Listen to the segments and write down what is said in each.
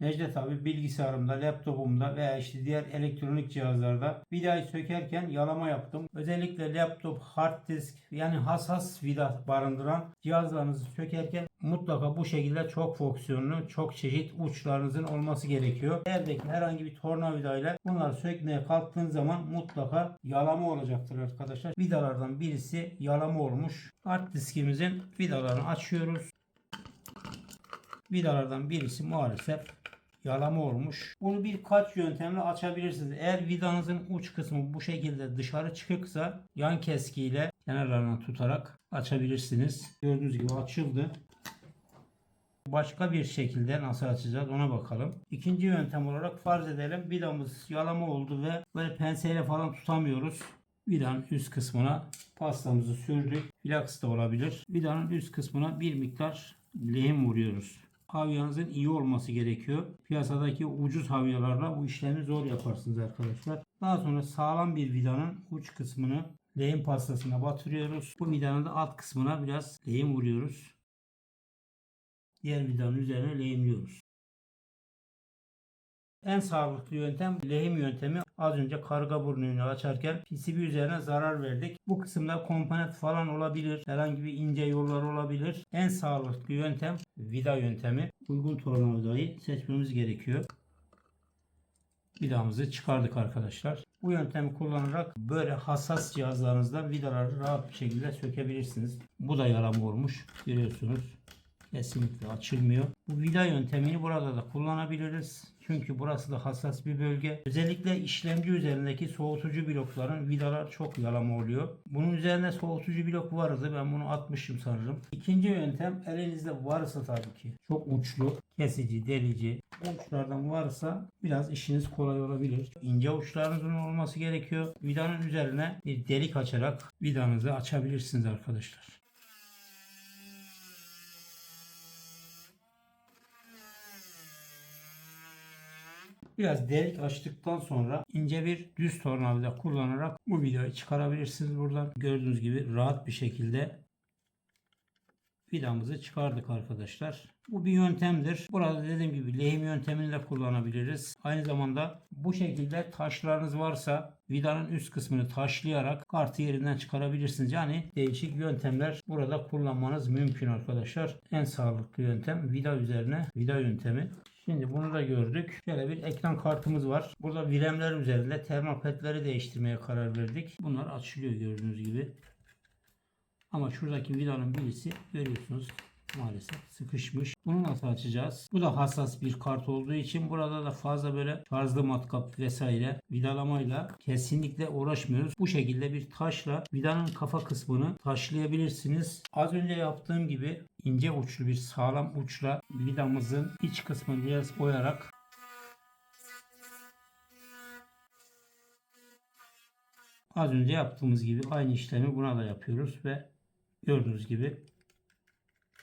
Necdet abi bilgisayarımda, laptopumda veya işte diğer elektronik cihazlarda vidayı sökerken yalama yaptım. Özellikle laptop, hard disk yani hassas vida barındıran cihazlarınızı sökerken mutlaka bu şekilde çok fonksiyonlu, çok çeşit uçlarınızın olması gerekiyor. Evdeki herhangi bir tornavidayla bunları sökmeye kalktığın zaman mutlaka yalama olacaktır arkadaşlar. Vidalardan birisi yalama olmuş. Hard diskimizin vidalarını açıyoruz. Vidalardan birisi maalesef yalama olmuş. Bunu birkaç yöntemle açabilirsiniz. Eğer vidanızın uç kısmı bu şekilde dışarı çıkıksa yan keskiyle kenarlarına tutarak açabilirsiniz. Gördüğünüz gibi açıldı. Başka bir şekilde nasıl açacağız ona bakalım. İkinci yöntem olarak farz edelim vidamız yalama oldu ve böyle penseyle falan tutamıyoruz. Vidanın üst kısmına pastamızı sürdük. Flaks da olabilir. Vidanın üst kısmına bir miktar lehim vuruyoruz. Havyanızın iyi olması gerekiyor. Piyasadaki ucuz havyalarla bu işlemi zor yaparsınız arkadaşlar. Daha sonra sağlam bir vidanın uç kısmını lehim pastasına batırıyoruz. Bu vidanın da alt kısmına biraz lehim vuruyoruz. Diğer vidanın üzerine lehimliyoruz. En sağlıklı yöntem lehim yöntemi. Az önce karga burnunu açarken PCB üzerine zarar verdik. Bu kısımda komponent falan olabilir. Herhangi bir ince yollar olabilir. En sağlıklı yöntem vida yöntemi. Uygun tornavidayı seçmemiz gerekiyor. Vidamızı çıkardık arkadaşlar. Bu yöntemi kullanarak böyle hassas cihazlarınızda vidaları rahat bir şekilde sökebilirsiniz. Bu da yaram olmuş. Görüyorsunuz. Kesinlikle açılmıyor. Bu vida yöntemini burada da kullanabiliriz. Çünkü burası da hassas bir bölge. Özellikle işlemci üzerindeki soğutucu blokların vidalar çok yalama oluyor. Bunun üzerine soğutucu blok vardı. Ben bunu atmışım sanırım. İkinci yöntem elinizde varsa tabii ki. Çok uçlu, kesici, delici. Bu uçlardan varsa biraz işiniz kolay olabilir. İnce uçlarınızın olması gerekiyor. Vidanın üzerine bir delik açarak vidanızı açabilirsiniz arkadaşlar. Biraz delik açtıktan sonra ince bir düz tornavida kullanarak bu vidayı çıkarabilirsiniz buradan. Gördüğünüz gibi rahat bir şekilde vidamızı çıkardık arkadaşlar. Bu bir yöntemdir. Burada dediğim gibi lehim yöntemini de kullanabiliriz. Aynı zamanda bu şekilde taşlarınız varsa vidanın üst kısmını taşlayarak kartı yerinden çıkarabilirsiniz. Yani değişik yöntemler burada kullanmanız mümkün arkadaşlar. En sağlıklı yöntem vida üzerine vida yöntemi. Şimdi bunu da gördük. Şöyle bir ekran kartımız var. Burada viremler üzerinde termal petleri değiştirmeye karar verdik. Bunlar açılıyor gördüğünüz gibi. Ama şuradaki vidanın birisi görüyorsunuz maalesef sıkışmış. Bunu nasıl açacağız? Bu da hassas bir kart olduğu için burada da fazla böyle şarjlı matkap vesaire vidalamayla kesinlikle uğraşmıyoruz. Bu şekilde bir taşla vidanın kafa kısmını taşlayabilirsiniz. Az önce yaptığım gibi ince uçlu bir sağlam uçla vidamızın iç kısmını biraz oyarak Az önce yaptığımız gibi aynı işlemi buna da yapıyoruz ve gördüğünüz gibi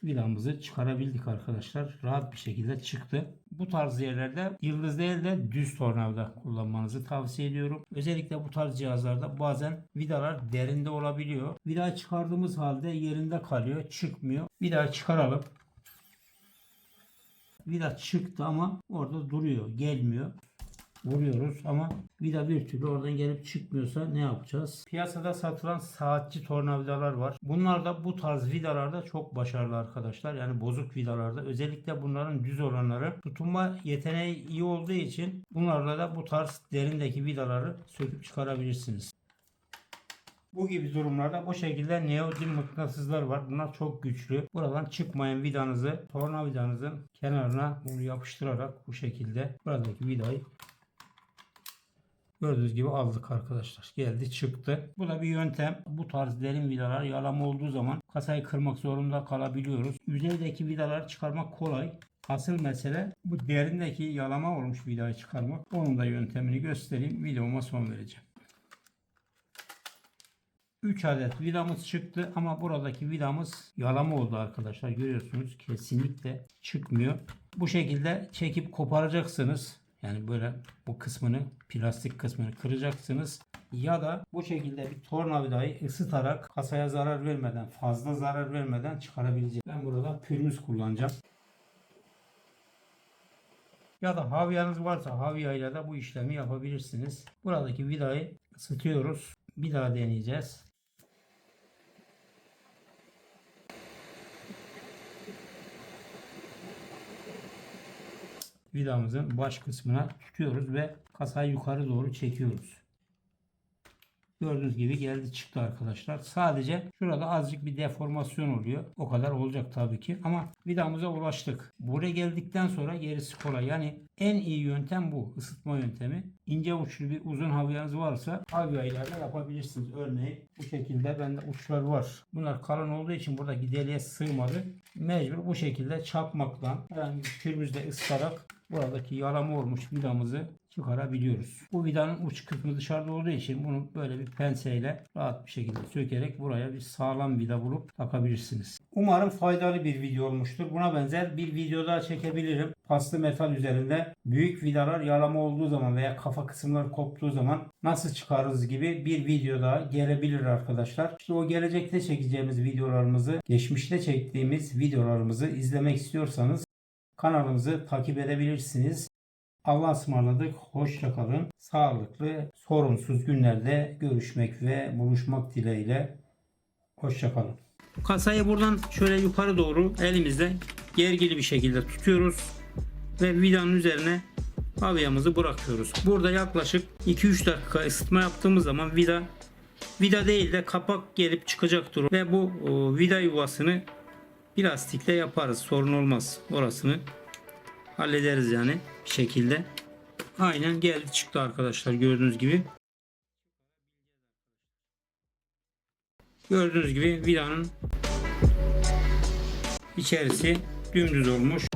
vidamızı çıkarabildik arkadaşlar. Rahat bir şekilde çıktı. Bu tarz yerlerde yıldız değil de düz tornavida kullanmanızı tavsiye ediyorum. Özellikle bu tarz cihazlarda bazen vidalar derinde olabiliyor. Vida çıkardığımız halde yerinde kalıyor, çıkmıyor. Vida çıkaralım. Vida çıktı ama orada duruyor, gelmiyor vuruyoruz ama vida bir türlü oradan gelip çıkmıyorsa ne yapacağız? Piyasada satılan saatçi tornavidalar var. Bunlar da bu tarz vidalarda çok başarılı arkadaşlar. Yani bozuk vidalarda özellikle bunların düz olanları tutunma yeteneği iyi olduğu için bunlarla da bu tarz derindeki vidaları söküp çıkarabilirsiniz. Bu gibi durumlarda bu şekilde neodym mıknatıslar var. Bunlar çok güçlü. Buradan çıkmayan vidanızı tornavidanızın kenarına bunu yapıştırarak bu şekilde buradaki vidayı Gördüğünüz gibi aldık arkadaşlar. Geldi çıktı. Bu da bir yöntem. Bu tarz derin vidalar yalama olduğu zaman kasayı kırmak zorunda kalabiliyoruz. Yüzeydeki vidaları çıkarmak kolay. Asıl mesele bu derindeki yalama olmuş vidayı çıkarmak. Onun da yöntemini göstereyim. Videoma son vereceğim. 3 adet vidamız çıktı ama buradaki vidamız yalama oldu arkadaşlar. Görüyorsunuz kesinlikle çıkmıyor. Bu şekilde çekip koparacaksınız. Yani böyle bu kısmını plastik kısmını kıracaksınız. Ya da bu şekilde bir tornavidayı ısıtarak kasaya zarar vermeden fazla zarar vermeden çıkarabileceğim. Ben burada pürmüz kullanacağım. Ya da havyanız varsa havyayla da bu işlemi yapabilirsiniz. Buradaki vidayı ısıtıyoruz. Bir daha deneyeceğiz. Vidamızın baş kısmına tutuyoruz ve kasayı yukarı doğru çekiyoruz. Gördüğünüz gibi geldi çıktı arkadaşlar. Sadece şurada azıcık bir deformasyon oluyor. O kadar olacak tabii ki. Ama vidamıza ulaştık. Buraya geldikten sonra gerisi kolay. Yani en iyi yöntem bu. ısıtma yöntemi. İnce uçlu bir uzun havyanız varsa havyayla da yapabilirsiniz. Örneğin bu şekilde bende uçlar var. Bunlar kalın olduğu için buradaki deliğe sığmadı. Mecbur bu şekilde çakmakla herhangi bir pürmüzle ıslarak buradaki yalama olmuş vidamızı çıkarabiliyoruz. Bu vidanın uç kısmı dışarıda olduğu için bunu böyle bir penseyle rahat bir şekilde sökerek buraya bir sağlam vida bulup takabilirsiniz. Umarım faydalı bir video olmuştur. Buna benzer bir video daha çekebilirim. Paslı metal üzerinde büyük vidalar yalama olduğu zaman veya kafa kısımları koptuğu zaman nasıl çıkarırız gibi bir video daha gelebilir arkadaşlar. İşte o gelecekte çekeceğimiz videolarımızı, geçmişte çektiğimiz videolarımızı izlemek istiyorsanız kanalımızı takip edebilirsiniz. Allah'a ısmarladık. Hoşça kalın. Sağlıklı, sorunsuz günlerde görüşmek ve buluşmak dileğiyle. Hoşça kalın. Kasayı buradan şöyle yukarı doğru elimizde gergili bir şekilde tutuyoruz ve vidanın üzerine havyamızı bırakıyoruz. Burada yaklaşık 2-3 dakika ısıtma yaptığımız zaman vida vida değil de kapak gelip çıkacaktır ve bu o, vida yuvasını plastikle yaparız. Sorun olmaz. Orasını hallederiz yani bir şekilde. Aynen geldi çıktı arkadaşlar gördüğünüz gibi. Gördüğünüz gibi vidanın içerisi dümdüz olmuş.